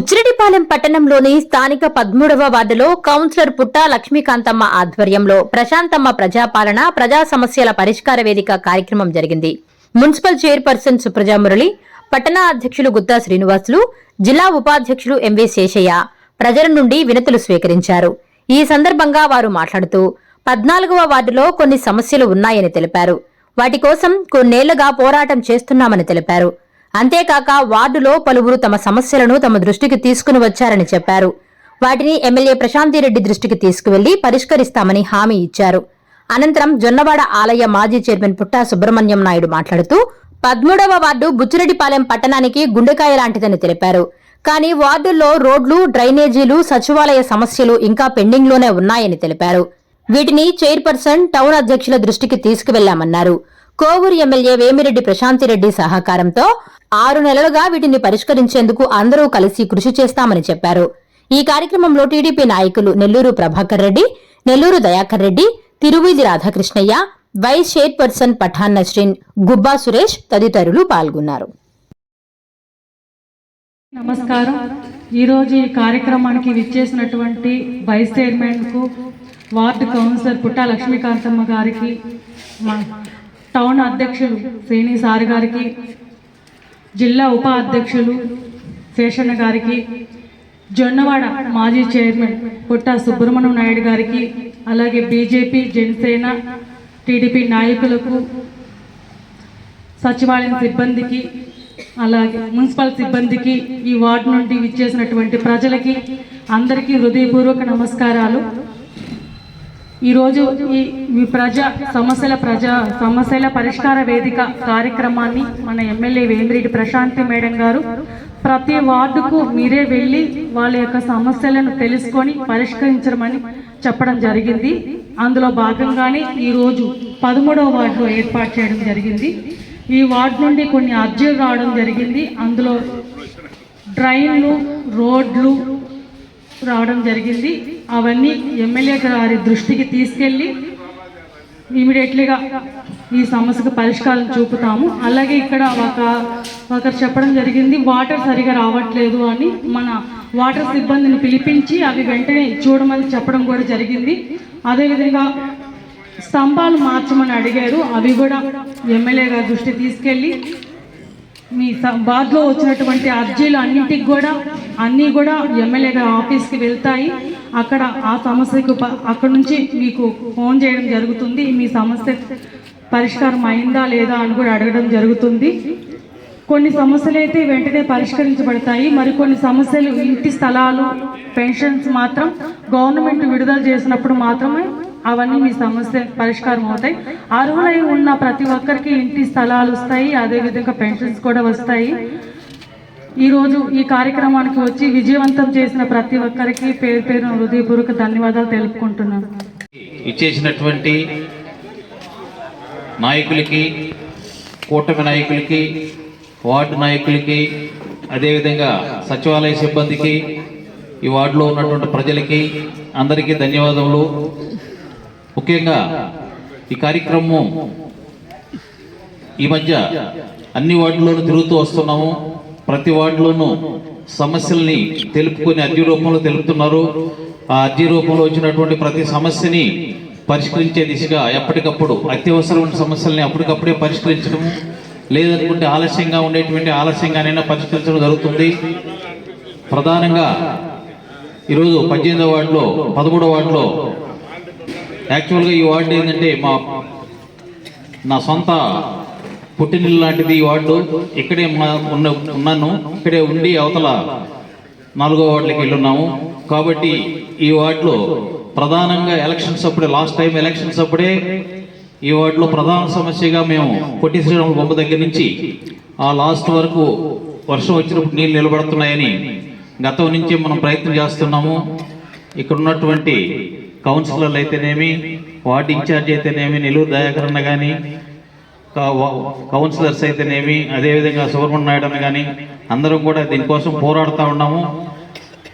ఉచ్చిరెడ్డిపాలెం పట్టణంలోని స్థానిక పదమూడవ వార్డులో కౌన్సిలర్ పుట్టా లక్ష్మీకాంతమ్మ ఆధ్వర్యంలో ప్రశాంతమ్మ ప్రజాపాలన ప్రజా సమస్యల పరిష్కార వేదిక కార్యక్రమం జరిగింది. మున్సిపల్ చైర్పర్సన్ సుప్రజా మురళి పట్టణ అధ్యక్షులు గుత్తా శ్రీనివాసులు జిల్లా ఉపాధ్యక్షులు ఎంవి శేషయ్య ప్రజల నుండి వినతులు స్వీకరించారు. ఈ సందర్భంగా వారు మాట్లాడుతూ పద్నాలుగవ వార్డులో కొన్ని సమస్యలు ఉన్నాయని తెలిపారు. వాటి కోసం కొన్నేళ్ళుగా పోరాటం చేస్తున్నామని తెలిపారు. అంతేకాక వార్డులో పలువురు తమ సమస్యలను తమ దృష్టికి తీసుకుని వచ్చారని చెప్పారు. వాటిని ఎమ్మెల్యే ప్రశాంతిరెడ్డి దృష్టికి తీసుకువెళ్ళి పరిష్కరిస్తామని హామీ ఇచ్చారు. అనంతరం జొన్నవాడ ఆలయ మాజీ చైర్మన్ పుట్టా సుబ్రహ్మణ్యం నాయుడు మాట్లాడుతూ పద్మూడవ వార్డు బుచ్చిరెడ్డిపాలెం పట్టణానికి గుండెకాయ లాంటిదని తెలిపారు. కానీ వార్డుల్లో రోడ్లు డ్రైనేజీలు సచివాలయ సమస్యలు ఇంకా పెండింగ్లోనే ఉన్నాయని తెలిపారు. వీటిని చైర్పర్సన్ టౌన్ అధ్యక్షుల దృష్టికి తీసుకువెళ్ళామన్నారు. కోవూరు ఎమ్మెల్యే వేమిరెడ్డి ప్రశాంతిరెడ్డి సహకారంతో ఆరు నెలలుగా వీటిని పరిష్కరించేందుకు అందరూ కలిసి కృషి చేస్తామని చెప్పారు. ఈ కార్యక్రమంలో టీడీపీ నాయకులు నెల్లూరు ప్రభాకర్ రెడ్డి నెల్లూరు దయాకర్ రెడ్డి తిరువీధి రాధాకృష్ణయ్య వైస్ చైర్పర్సన్ పఠాన్ నస్రీన్ గుబ్బా సురేష్ తదితరులు పాల్గొన్నారు. నమస్కారం. ఈరోజు ఈ కార్యక్రమానికి విచ్చేసినటువంటి వైస్ చైర్మన్కు వార్డు కౌన్సిలర్ పుట్టా లక్ష్మీకాంతమ్మ గారికి టౌన్ అధ్యక్షులు శ్రేణి సార్ గారికి జిల్లా ఉప అధ్యక్షులు శేషన్న గారికి జొన్నవాడ మాజీ చైర్మన్ పుట్ట సుబ్రహ్మణ్యం నాయుడు గారికి అలాగే బీజేపీ జనసేన టీడీపీ నాయకులకు సచివాలయం సిబ్బందికి అలాగే మున్సిపల్ సిబ్బందికి ఈ వార్డు నుండి విచ్చేసినటువంటి ప్రజలకి అందరికీ హృదయపూర్వక నమస్కారాలు. ఈరోజు ఈ ఈ ప్రజా సమస్యల ప్రజా సమస్యల పరిష్కార వేదిక కార్యక్రమాన్ని మన ఎమ్మెల్యే వేమిరెడ్డి ప్రశాంతి మేడం గారు ప్రతి వార్డుకు మీరే వెళ్ళి వాళ్ళ యొక్క సమస్యలను తెలుసుకొని పరిష్కరించమని చెప్పడం జరిగింది. అందులో భాగంగానే ఈరోజు పదమూడవ వార్డులో ఏర్పాటు చేయడం జరిగింది. ఈ వార్డు నుండి కొన్ని అర్జీలు రావడం జరిగింది. అందులో డ్రైన్లు రోడ్లు రావడం జరిగింది. అవన్నీ ఎమ్మెల్యే గారి దృష్టికి తీసుకెళ్ళి ఇమీడియట్లీగా ఈ సమస్యకు పరిష్కారం చూపుతాము. అలాగే ఇక్కడ ఒక ఒకరు చెప్పడం జరిగింది వాటర్ సరిగా రావట్లేదు అని మన వాటర్ సిబ్బందిని పిలిపించి అవి వెంటనే చూడమని చెప్పడం కూడా జరిగింది. అదేవిధంగా స్తంభాలు మార్చమని అడిగారు. అవి కూడా ఎమ్మెల్యే గారి దృష్టి తీసుకెళ్ళి మీ బాధలో వచ్చినటువంటి అర్జీలు అన్నింటికి కూడా అన్నీ కూడా ఎమ్మెల్యే గారి ఆఫీస్కి వెళ్తాయి. అక్కడ ఆ సమస్యకు ప- అక్కడ నుంచి మీకు ఫోన్ చేయడం జరుగుతుంది. మీ సమస్య పరిష్కారం అయిందా లేదా అని కూడా అడగడం జరుగుతుంది. కొన్ని సమస్యలు అయితే వెంటనే పరిష్కరించబడతాయి. మరికొన్ని సమస్యలు ఇంటి స్థలాలు పెన్షన్స్ మాత్రం గవర్నమెంట్ విడుదల చేసినప్పుడు మాత్రమే అవన్నీ మీ సమస్య పరిష్కారం అవుతాయి. అర్హులై ఉన్న ప్రతి ఒక్కరికి ఇంటి స్థలాలు వస్తాయి. అదేవిధంగా పెన్షన్స్ కూడా వస్తాయి. ఈరోజు ఈ కార్యక్రమానికి వచ్చి విజయవంతం చేసిన ప్రతి ఒక్కరికి పేరు పేరు హృదయపూర్వక ధన్యవాదాలు తెలుపుకుంటున్నాను. ఇచ్చేసినటువంటి నాయకులకి కూటమి నాయకులకి వార్డు నాయకులకి అదేవిధంగా సచివాలయ సిబ్బందికి ఈ వార్డులో ఉన్నటువంటి ప్రజలకి అందరికీ ధన్యవాదములు. ముఖ్యంగా ఈ కార్యక్రమం ఈ మధ్య అన్ని వార్డుల్లోనూ తిరుగుతూ వస్తున్నాము. ప్రతి వార్డులోనూ సమస్యల్ని తెలుపుకొని అర్జీ రూపంలో తెలుపుతున్నారు. ఆ అర్జీ రూపంలో వచ్చినటువంటి ప్రతి సమస్యని పరిష్కరించే దిశగా ఎప్పటికప్పుడు అత్యవసరమైన సమస్యల్ని అప్పటికప్పుడే పరిష్కరించడం లేదనుకుంటే ఆలస్యంగా ఉండేటువంటి ఆలస్యంగానైనా పరిష్కరించడం జరుగుతుంది. ప్రధానంగా ఈరోజు పద్దెనిమిదవ వార్డులో పదమూడవ వార్డులో యాక్చువల్గా ఈ వార్డు ఏంటంటే మా నా సొంత పుట్టినిల్లు లాంటిది ఈ వార్డు ఇక్కడే మా ఉన్న ఉన్నాను. ఇక్కడే ఉండి అవతల నాలుగో వార్డులకి వెళ్ళున్నాము. కాబట్టి ఈ వార్డులో ప్రధానంగా ఎలక్షన్స్ అప్పుడే లాస్ట్ టైం ఎలక్షన్స్ అప్పుడే ఈ వార్డులో ప్రధాన సమస్యగా మేము పొట్టి శ్రీరాములు బొమ్మ దగ్గర నుంచి ఆ లాస్ట్ వరకు వర్షం వచ్చినప్పుడు నీళ్ళు నిలబడుతున్నాయని గతం నుంచి మనం ప్రయత్నం చేస్తున్నాము. ఇక్కడ ఉన్నటువంటి కౌన్సిలర్లు అయితేనేమి వార్డు ఇన్ఛార్జ్ అయితేనేమి నెల్లూరు దయాకరణ కానీ కౌన్సిలర్స్ అయితేనేమి అదేవిధంగా సుబ్రహ్మణ్య నాయుడు అన్న కానీ అందరం కూడా దీనికోసం పోరాడుతూ ఉన్నాము.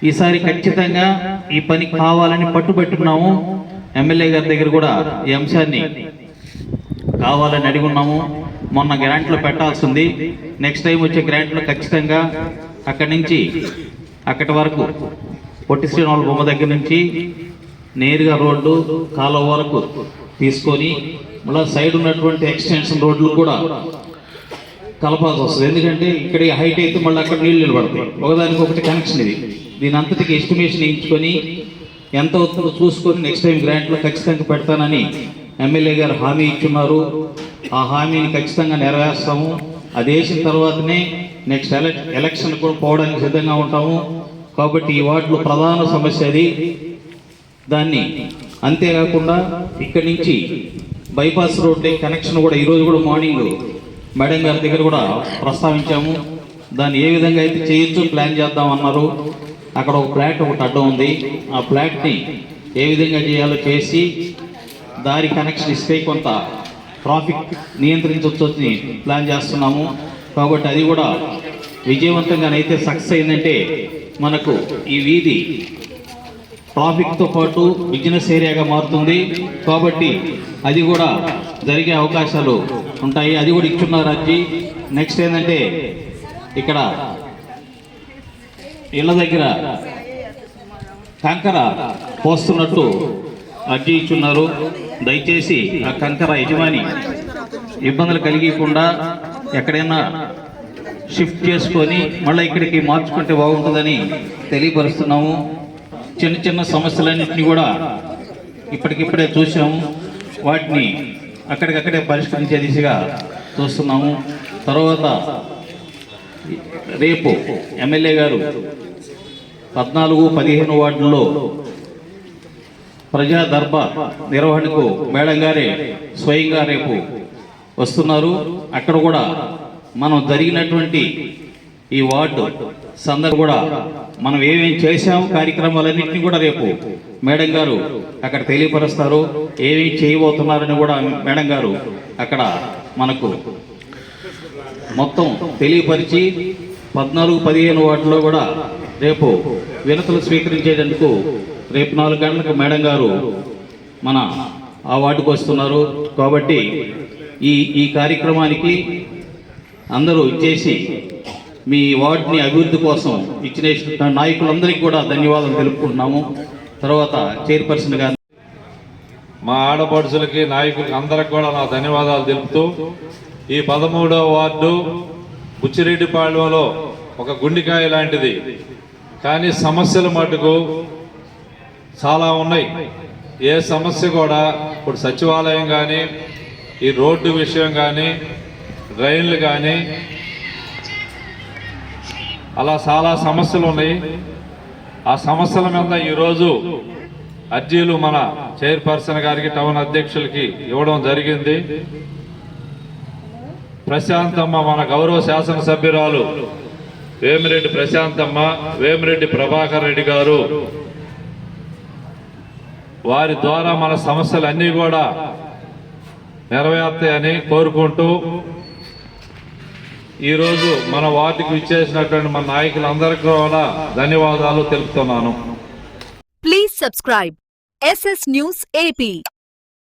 ఈసారి ఖచ్చితంగా ఈ పని కావాలని పట్టుబెట్టున్నాము ఎమ్మెల్యే గారి దగ్గర కూడా ఈ అంశాన్ని కావాలని అడిగి ఉన్నాము. మొన్న గ్రాంట్లో పెట్టాల్సింది. నెక్స్ట్ టైం వచ్చే గ్రాంట్లో ఖచ్చితంగా అక్కడి నుంచి అక్కడి వరకు పొట్టి శ్రీరాముల బొమ్మ దగ్గర నుంచి నేరుగా రోడ్డు కాలువ వరకు తీసుకొని మళ్ళీ సైడ్ ఉన్నటువంటి ఎక్స్టెన్షన్ రోడ్లు కూడా కలపాల్సి వస్తుంది. ఎందుకంటే ఇక్కడ హైట్ అయితే మళ్ళీ అక్కడ నీళ్ళు నిలబడతాయి. ఒకదానికి ఒకటి కనెక్షన్ ఇది. దీని అంతటికి ఎస్టిమేషన్ వేయించుకొని ఎంత అవుతుందో చూసుకొని నెక్స్ట్ టైం గ్రాంట్లో ఖచ్చితంగా పెడతానని ఎమ్మెల్యే గారు హామీ ఇచ్చున్నారు. ఆ హామీని ఖచ్చితంగా నెరవేర్స్తాము. అది వేసిన తర్వాతనే నెక్స్ట్ ఎలక్ ఎలక్షన్ కూడా పోవడానికి సిద్ధంగా ఉంటాము. కాబట్టి ఈ వార్డులో ప్రధాన సమస్య అది. దాన్ని అంతేకాకుండా ఇక్కడి నుంచి బైపాస్ రోడ్ కనెక్షన్ కూడా ఈరోజు కూడా మార్నింగ్ మేడం గారి దగ్గర కూడా ప్రస్తావించాము. దాన్ని ఏ విధంగా అయితే చేయొచ్చు ప్లాన్ చేద్దాం అన్నారు. అక్కడ ఒక ఫ్లాట్ ఒకటి అడ్డం ఉంది. ఆ ఫ్లాట్ని ఏ విధంగా చేయాలో చేసి దారి కనెక్షన్ ఇస్తే కొంత ట్రాఫిక్ నియంత్రించవచ్చు అని ప్లాన్ చేస్తున్నాము. కాబట్టి అది కూడా విజయవంతంగానైతే సక్సెస్ అయిందంటే మనకు ఈ వీధి ట్రాఫిక్తో పాటు బిజినెస్ ఏరియాగా మారుతుంది. కాబట్టి అది కూడా జరిగే అవకాశాలు ఉంటాయి. అది కూడా ఇచ్చున్నారు అర్జీ నెక్స్ట్ ఏంటంటే ఇక్కడ ఇళ్ళ దగ్గర కంకర పోస్తున్నట్టు అర్జీ ఇచ్చున్నారు. దయచేసి ఆ కంకర యజమాని ఇబ్బందులు కలిగకుండా ఎక్కడైనా షిఫ్ట్ చేసుకొని మళ్ళీ ఇక్కడికి మార్చుకుంటే బాగుంటుందని తెలియపరుస్తున్నాము. చిన్న చిన్న సమస్యలన్నింటినీ కూడా ఇప్పటికిప్పుడే చూసాము వాటిని అక్కడికక్కడే పరిష్కరించే దిశగా చూస్తున్నాము. తర్వాత రేపు ఎమ్మెల్యే గారు పద్నాలుగు పదిహేను వార్డుల్లో ప్రజా దర్బార్ నిర్వహణకు మేడం గారే స్వయంగా రేపు వస్తున్నారు. అక్కడ కూడా మనం జరిగినటువంటి ఈ వార్డు సందర్భం కూడా మనం ఏమేమి చేసాము కార్యక్రమాలన్నింటినీ కూడా రేపు మేడం గారు అక్కడ తెలియపరుస్తారు. ఏమేమి చేయబోతున్నారని కూడా మేడం గారు అక్కడ మనకు మొత్తం తెలియపరిచి పద్నాలుగు పదిహేను వాటిలో కూడా రేపు వినతులు స్వీకరించేటందుకు రేపు నాలుగు గంటలకు మేడం గారు మన ఆ వార్డుకు వస్తున్నారు. కాబట్టి ఈ ఈ కార్యక్రమానికి అందరూ ఇచ్చేసి మీ వార్డుని అభివృద్ధి కోసం ఇచ్చిన నాయకులందరికీ కూడా ధన్యవాదాలు తెలుపుకుంటున్నాము. తర్వాత చైర్పర్సన్ గారు. మా ఆడపడుచులకి నాయకులకి అందరికి కూడా నా ధన్యవాదాలు తెలుపుతూ ఈ పదమూడవ వార్డు బుచ్చిరెడ్డిపాళ్యంలో ఒక గుండికాయ లాంటిది. కానీ సమస్యలు మటుకు చాలా ఉన్నాయి. ఏ సమస్య కూడా ఇప్పుడు సచివాలయం కానీ ఈ రోడ్డు విషయం కానీ రైళ్ళు కానీ అలా చాలా సమస్యలు ఉన్నాయి. ఆ సమస్యల మీద ఈరోజు అర్జీలు మన చైర్పర్సన్ గారికి టౌన్ అధ్యక్షులకి ఇవ్వడం జరిగింది. ప్రశాంతమ్మ మన గౌరవ శాసనసభ్యురాలు వేమిరెడ్డి ప్రశాంతమ్మ వేమిరెడ్డి ప్రభాకర్ రెడ్డి గారు. వారి ద్వారా మన సమస్యలు అన్నీ కూడా నెరవేర్తాయని కోరుకుంటూ ఈరోజు మన వార్డుకు ఇచ్చేసినటువంటి మన నాయకులందరికీ కూడా ధన్యవాదాలు తెలుపుతున్నాను. Please subscribe SS news AP